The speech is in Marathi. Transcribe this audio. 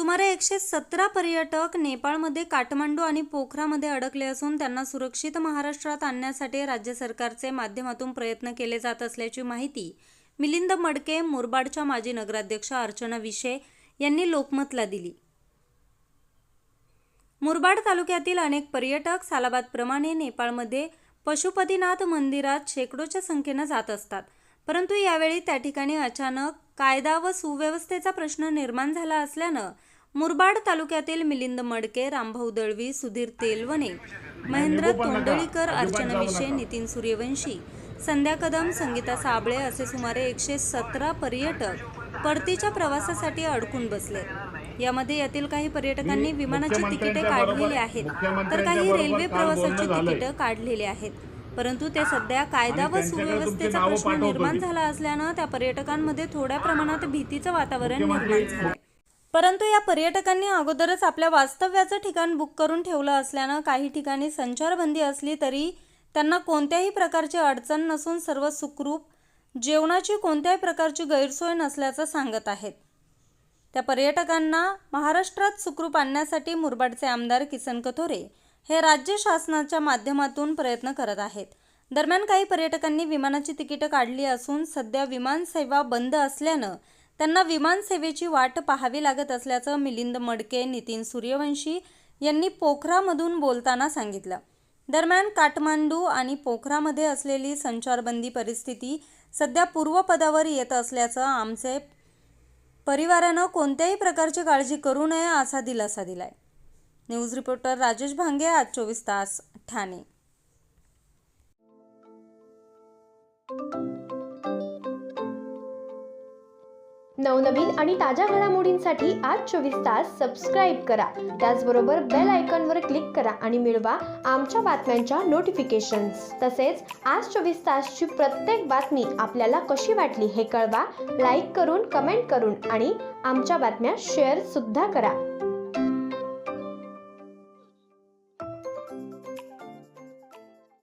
सुमारे एकशे सतरा पर्यटक नेपाळमध्ये काठमांडू आणि पोखरामध्ये अडकले असून त्यांना सुरक्षित महाराष्ट्रात आणण्यासाठी राज्य सरकारचे माध्यमातून प्रयत्न केले जात असल्याची माहिती मिलिंद मडके मुरबाडच्या माजी नगराध्यक्ष अर्चना विशे यांनी लोकमतला दिली. मुरबाड तालुक्यातील अनेक पर्यटक सालाबादप्रमाणे नेपाळमध्ये पशुपतीनाथ मंदिरात शेकडोच्या संख्येनं जात असतात. परंतु यावेळी त्या ठिकाणी अचानक कायदा व सुव्यवस्थेचा प्रश्न निर्माण झाला असल्यानं मुरबाड तालुक्यातील मिलिंद मडके रामभाऊ दळवी सुधीर तेलवणे महेंद्र तोंडळीकर अर्चना विशे नितीन सूर्यवंशी संध्या कदम संगीता साबळे असे सुमारे एकशे सतरा पर्यटक परतीच्या प्रवासासाठी अडकून बसले. यामध्ये यातील काही पर्यटकांनी विमानाची तिकिटे काढलेली आहेत तर काही रेल्वे प्रवासाची तिकिटं काढलेली आहेत. परंतु ते सध्या कायदा व सुव्यवस्थेचा प्रश्न निर्माण झाला असल्यानं त्या पर्यटकांमध्ये थोड्या प्रमाणात भीतीचं वातावरण निर्माण झालंय परंतु या पर्यटकांनी अगोदरच आपल्या वास्तव्याचं ठिकाण बुक करून ठेवलं असल्यानं काही ठिकाणी संचारबंदी असली तरी त्यांना कोणत्याही प्रकारची अडचण नसून सर्व सुखरूप जेवणाची कोणत्याही प्रकारची गैरसोय नसल्याचं सांगत आहेत. त्या पर्यटकांना महाराष्ट्रात सुखरूप आणण्यासाठी मुरबाडचे आमदार किसन कथोरे हे राज्य शासनाच्या माध्यमातून प्रयत्न करत आहेत. दरम्यान काही पर्यटकांनी विमानाची तिकीटं काढली असून सध्या विमानसेवा बंद असल्यानं त्यांना विमानसेवेची वाट पाहावी लागत असल्याचं मिलिंद मडके नितीन सूर्यवंशी यांनी पोखरामधून बोलताना सांगितलं. दरम्यान काठमांडू आणि पोखरामध्ये असलेली संचारबंदी परिस्थिती सध्या पूर्वपदावर येत असल्याचं आमचे परिवारानं कोणत्याही प्रकारची काळजी करू नये असा दिलासा दिलाय. न्यूज रिपोर्टर राजेश भांगे आज चोवीस तास ठाणे. नवनवीन आणि ताज्या घडामोडींसाठी आज चोवीस तास सबस्क्राईब करा. त्याचबरोबर बेल आयकॉनवर क्लिक करा आणि मिळवा आमच्या बातम्यांच्या नोटिफिकेशन्स तसेच आज चोवीस तासची प्रत्येक बातमी आपल्याला कशी वाटली हे कळवा लाईक करून कमेंट करून आणि आमच्या बातम्या शेअर सुद्धा करा.